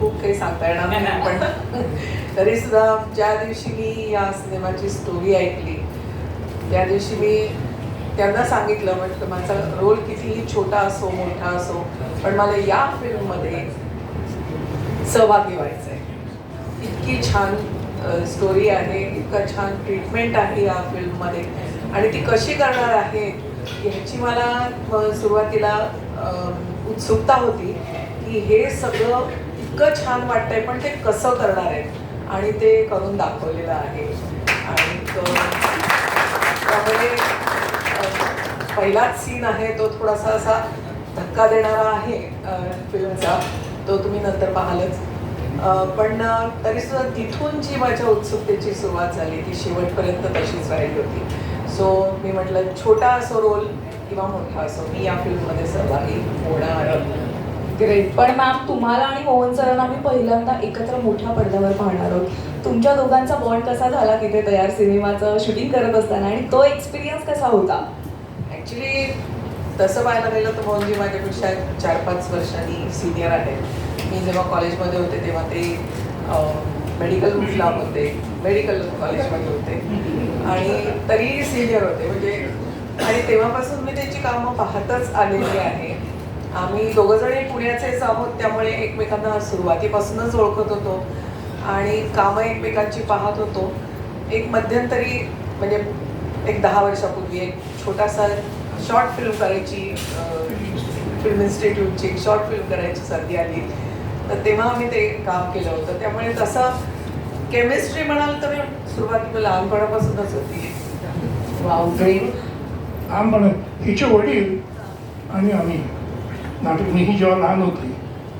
खूप काही सांगता येणार नाही पण तरी सुद्धा ज्या दिवशी मी या सिनेमाची स्टोरी ऐकली त्या दिवशी मी त्यांना सांगितलं म्हटलं माझा रोल कितीही छोटा असो मोठा असो पण मला या फिल्ममध्ये सहभागी व्हायचं आहे इतकी छान स्टोरी आहे इतकं छान ट्रीटमेंट आहे या फिल्ममध्ये आणि ती कशी करणार आहे ह्याची मला सुरुवातीला उत्सुकता होती की हे सगळं इतकं छान वाटतंय पण ते कसं करणार आहे? आणि ते करून दाखवलेलं आहे. आणि त्यामुळे पहिलाच सीन आहे तो थोडासा असा धक्का देणारा आहे फिल्मचा तो तुम्ही नंतर पाहालच. पण तरीसुद्धा तरी सुद्धा तिथून जी माझ्या उत्सुकतेची सुरुवात झाली ती शेवटपर्यंत तशीच राहिली होती. सो मी म्हटलं छोटा असो रोल किंवा मोठा असो मी या फिल्ममध्ये सहभागी होणार ग्रेट पण मॅम तुम्हाला आणि मोहन सरांना आम्ही पहिल्यांदा एकत्र मोठ्या पडद्यावर पाहणार आहोत. तुमच्या दोघांचा बॉन्ड कसा झाला तिथे तयार सिनेमाचं शूटिंग करत असताना? आणि तो एक्सपिरियन्स कसा होता? ॲक्च्युली तसं पाहायला गेलं तर मोहनजी माझ्यापेक्षा चार पाच वर्षांनी सिनियर आहेत. मी जेव्हा कॉलेजमध्ये होते तेव्हा ते मेडिकलला होते. मेडिकल कॉलेजमध्ये होते. आणि तरीही सिनियर होते. म्हणजे आणि तेव्हापासून मी त्यांची कामं पाहतच आलेली आहे. आम्ही दोघंजणही पुण्याचेच आहोत त्यामुळे एकमेकांना सुरुवातीपासूनच ओळखत होतो आणि कामं एकमेकांची पाहत होतो. एक मध्यंतरी म्हणजे एक दहा वर्षापूर्वी एक छोटासा शॉर्ट फिल्म करायची फिल्म इन्स्टिट्यूटची एक शॉर्ट फिल्म करायची संधी आली. तर तेव्हा आम्ही ते काम केलं होतं. त्यामुळे तसं केमिस्ट्री म्हणाल तर सुरुवातीला लहानपणापासूनच होती. वाव ग्रेट लहानपणी हिचे वडील आणि आम्ही. नाटक मी ही जेव्हा लहान होती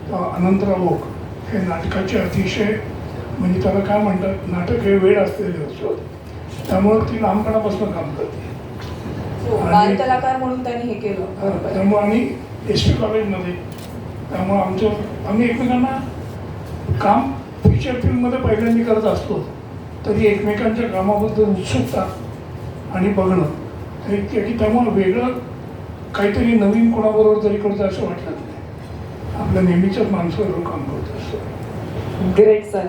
तेव्हा अनंतराव ओक हे नाटकाचे अतिशय म्हणजे त्याला काय म्हणतात नाटक हे वेळ असलेले असतो त्यामुळे ती लहानपणापासून काम करते. हो, बाल कलाकार म्हणून त्यांनी हे केलं. त्यामुळे आम्ही एस टी कॉलेजमध्ये त्यामुळे आमचं आम्ही एकमेकांना काम फीचर फिल्ममध्ये पहिल्यांदा करत असतो. तरी एकमेकांच्या कामाबद्दल उत्सुकता आणि बघणं हे की त्यामुळे वेगळं काहीतरी नवीन कोणाबरोबर तरी करतो असं वाटलं नाही आपल्या नेहमीच्याच माणसाबरोबर काम करत असतो ग्रेट सर